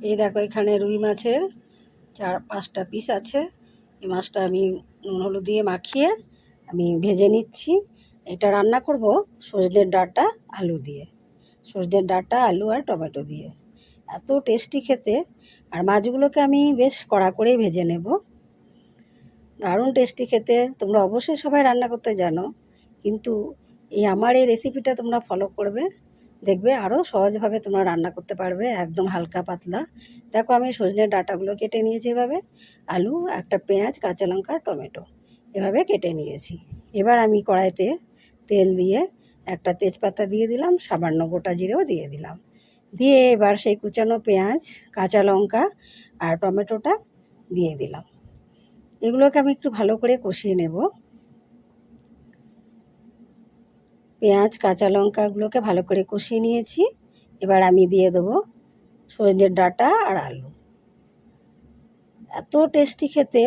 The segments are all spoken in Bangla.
এই দেখো এখানে রুই মাছের চার, পাঁচটা পিস আছে। এই মাছটা আমি নুন, হলুদ দিয়ে মাখিয়ে আমি ভেজে নিচ্ছি। এটা রান্না করব সজনের ডাঁটা, আলু দিয়ে। সজনের ডাঁটা, আলু আর টমেটো দিয়ে। এত টেস্টি খেতে। আর মাছগুলোকে আমি বেশ কড়া করেই ভেজে নেব। দারুণ টেস্টি খেতে। তোমরা অবশ্যই সবাই রান্না করতে জানো। কিন্তু এই আমার এই রেসিপিটা তোমরা ফলো করবে। দেখবে আরও সহজভাবে তোমরা রান্না করতে পারবে, একদম হালকা পাতলা। দেখো আমি সজনের ডাঁটাগুলো কেটে নিয়েছি এভাবে, আলু, একটা পেঁয়াজ, কাঁচা লঙ্কা, টমেটো, এভাবে কেটে নিয়েছি। এবার আমি কড়াইতে তেল দিয়ে একটা তেজপাতা দিয়ে দিলাম, সামান্য গোটা জিরেও দিয়ে দিলাম। দিয়ে এবার সেই কুচানো পেঁয়াজ, কাঁচা লঙ্কা আর টমেটোটা দিয়ে দিলাম। এগুলোকে আমি একটু ভালো করে কষিয়ে নেব। পেঁয়াজ, কাঁচা লঙ্কাগুলোকে ভালো করে কষিয়ে নিয়েছি। এবার আমি দিয়ে দেবো সজনের ডাঁটা আর আলু। এত টেস্টি খেতে,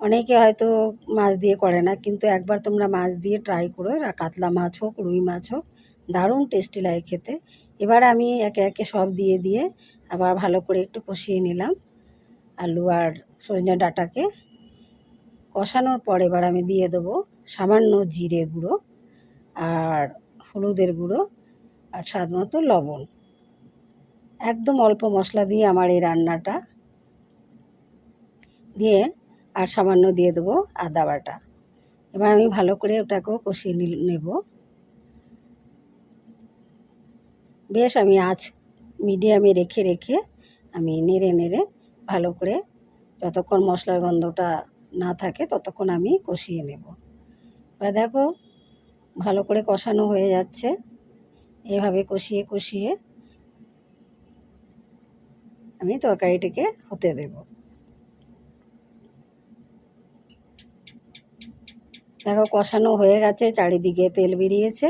অনেকে হয়তো মাছ দিয়ে করে না, কিন্তু একবার তোমরা মাছ দিয়ে ট্রাই করো কাতলা মাছ হোক, রুই মাছ হোক, দারুণ টেস্টি লাগে খেতে। এবার আমি একে একে সব দিয়ে দিয়ে আবার ভালো করে একটু কষিয়ে নিলাম আলু আর সজনে ডাঁটাকে। কষানোর পর এবার আমি দিয়ে দেবো সামান্য জিরে গুঁড়ো। আর হলুদের গুঁড়ো আর স্বাদ মতো লবণ। একদম অল্প মশলা দিয়ে আমার এই রান্নাটা। দিয়ে আর সামান্য দিয়ে দেবো আদা বাটা। এবার আমি ভালো করে ওটাকেও কষিয়ে নেব। বেশ আমি আঁচ মিডিয়ামে রেখে রেখে আমি নেড়ে নেড়ে ভালো করে যতক্ষণ মশলার গন্ধটা না থাকে ততক্ষণ আমি কষিয়ে নেব। এবার দেখো ভালো করে কষানো হয়ে যাচ্ছে। এভাবে কষিয়ে কষিয়ে আমি তরকারিটিকে হতে দেব। দেখো কষানো হয়ে গেছে, চারিদিকে তেল বেরিয়েছে।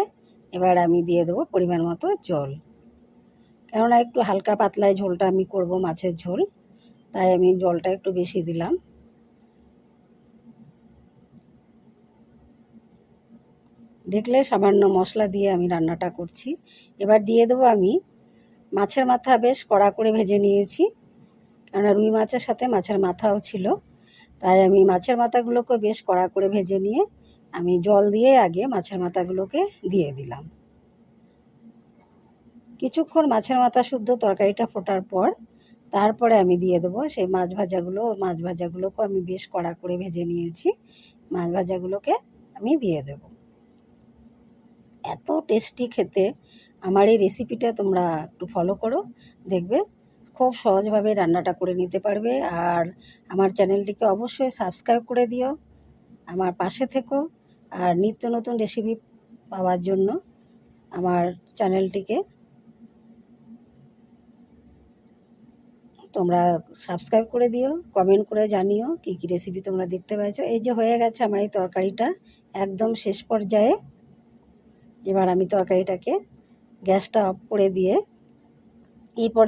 এবার আমি দিয়ে দেবো পরিমাণ মতো জল। কেননা একটু হালকা পাতলায় ঝোলটা আমি করব মাছের ঝোল, তাই আমি জলটা একটু বেশি দিলাম। দেখলে সামান্য মশলা দিয়ে আমি রান্নাটা করছি। এবার দিয়ে দেবো আমি মাছের মাথা বেশ কড়া করে ভেজে নিয়েছি। কেননা রুই মাছের সাথে মাছের মাথাও ছিল। তাই আমি মাছের মাথাগুলোকে বেশ কড়া করে ভেজে নিয়ে আমি জল দিয়ে আগে মাছের মাথাগুলোকে দিয়ে দিলাম। কিছুক্ষণ মাছের মাথা শুদ্ধ তরকারিটা ফোটার পর তারপরে আমি দিয়ে দেবো সেই মাছ ভাজাগুলো। মাছ ভাজাগুলোকেও আমি বেশ কড়া করে ভেজে নিয়েছি। মাছ ভাজাগুলোকে আমি দিয়ে দেবো। এত টেস্টি খেতে। আমার এই রেসিপিটা তোমরা একটু ফলো করো, দেখবে খুব সহজভাবে রান্নাটা করে নিতে পারবে। আর আমার চ্যানেলটিকে অবশ্যই সাবস্ক্রাইব করে দিও, আমার পাশে থেকো। আর নিত্য নতুন রেসিপি পাওয়ার জন্য আমার চ্যানেলটিকে তোমরা সাবস্ক্রাইব করে দিও কমেন্ট করে জানিও কী কী রেসিপি তোমরা দেখতে পাইছো এই যে হয়ে গেছে আমার এই তরকারিটা, একদম শেষ পর্যায়ে। এবার আমি তরকারিটাকে গ্যাসটা অফ করে দিয়ে এই পর